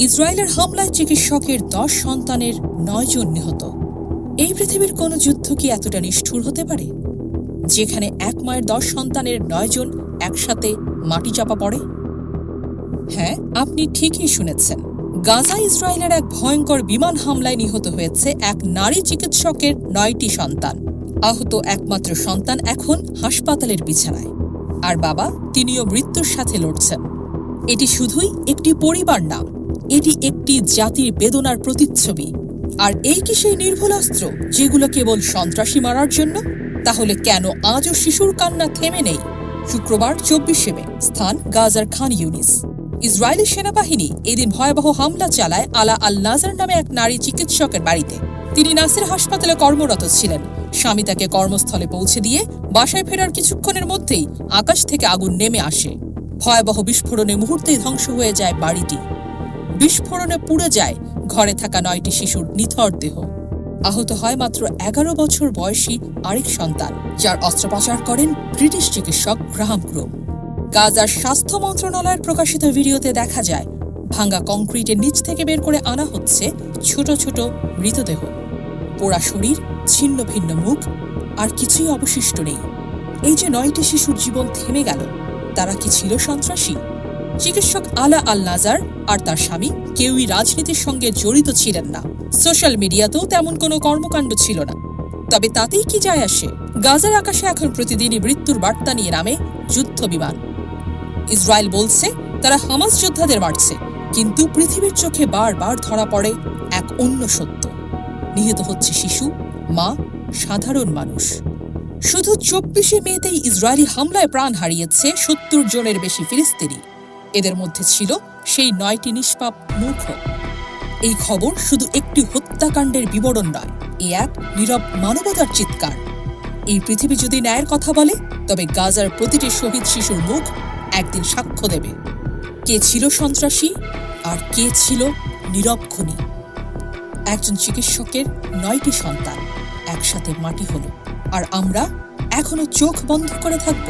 ইসরায়েলের হামলায় চিকিৎসকের দশ সন্তানের নয় জন নিহত। এই পৃথিবীর কোনো যুদ্ধ কি এতটা নিষ্ঠুর হতে পারে? যেখানে এক মায়ের দশ সন্তানের নয় জন একসাথে মাটি চাপা পড়ে? হ্যাঁ আপনি ঠিকই শুনেছেন। গাজা ইসরায়েলের এক ভয়ঙ্কর বিমান হামলায় নিহত হয়েছে এক নারী চিকিৎসকের নয়টি সন্তান। আহত একমাত্র সন্তান এখন হাসপাতালের বিছানায়। আর বাবা, তিনিও মৃত্যুর সাথে লড়ছেন। এটি শুধুই একটি পরিবার না এটি একটি জাতির বেদনার প্রতিচ্ছবি। আর এই কি সেই নির্ভুল অস্ত্র, যেগুলো কেবল সন্ত্রাসী মারার জন্য? তাহলে কেন আজও শিশুর কান্না থেমে নেই? শুক্রবার, চব্বিশে মে, স্থান গাজার খান ইউনিস। ইসরায়েলি সেনাবাহিনী এদিন ভয়াবহ হামলা চালায় আলা আল নাজার নামে এক নারী চিকিৎসকের বাড়িতে। তিনি নাসির হাসপাতালে কর্মরত ছিলেন। স্বামী তাকে কর্মস্থলে পৌঁছে দিয়ে বাসায় ফেরার কিছুক্ষণের মধ্যেই আকাশ থেকে আগুন নেমে আসে। ভয়াবহ বিস্ফোরণে মুহূর্তেই ধ্বংস হয়ে যায় বাড়িটি। বিস্ফোরণে পুড়ে যায়। ঘরে থাকা নয়টি শিশুর নিথর দেহ। আহত হয় মাত্র এগারো বছর বয়সী আরেক সন্তান, যার অস্ত্রোপচার করেন ব্রিটিশ চিকিৎসক গ্রাহাম ক্রোম। গাজার স্বাস্থ্য মন্ত্রণালয়ের প্রকাশিত ভিডিওতে দেখা যায়, ভাঙ্গা কংক্রিটের নিচ থেকে বের করে আনা হচ্ছে ছোট ছোট মৃতদেহ। পোড়া শরীর, ছিন্ন ভিন্ন মুখ, আর কিছুই অবশিষ্ট নেই। এই যে নয়টি শিশুর জীবন থেমে গেল, তারা কি ছিল সন্ত্রাসী? চিকিৎসক আলা আল নাজার আর তার স্বামী কেউই রাজনীতির সঙ্গে জড়িত ছিলেন না। সোশ্যাল মিডিয়াতেও তেমন কোনো কর্মকাণ্ড ছিল না। তবে তাতেই কি যায় আসে? গাজার আকাশে এখন প্রতিদিনই মৃত্যুর বার্তা নিয়ে নামে যুদ্ধ বিমান। ইসরায়েল বলছে, তারা হামাস যোদ্ধাদের মারছে, কিন্তু পৃথিবীর চোখে বারবার ধরা পড়ে এক অন্য সত্য। নিহত হচ্ছে শিশু, মা, সাধারণ মানুষ। শুধু চব্বিশে মেতেই ইসরায়েলি হামলায় প্রাণ হারিয়েছে সত্তর জনের বেশি ফিলিস্তিনি। এদের মধ্যে ছিল সেই নয়টি নিষ্পাপ মূর্খ। এই খবর শুধু একটি হত্যাকাণ্ডের বিবরণ নয়, এ এক নীরব মানবতার চিৎকার। এই পৃথিবী যদি ন্যায়ের কথা বলে, তবে গাজার প্রতিটি শহীদ শিশুর মুখ একদিন সাক্ষ্য দেবে। কে ছিল সন্ত্রাসী আর কে ছিল নীরব খুনি? একজন চিকিৎসকের নয়টি সন্তান একসাথে মাটি হলো, আর আমরা এখনও চোখ বন্ধ করে থাকব।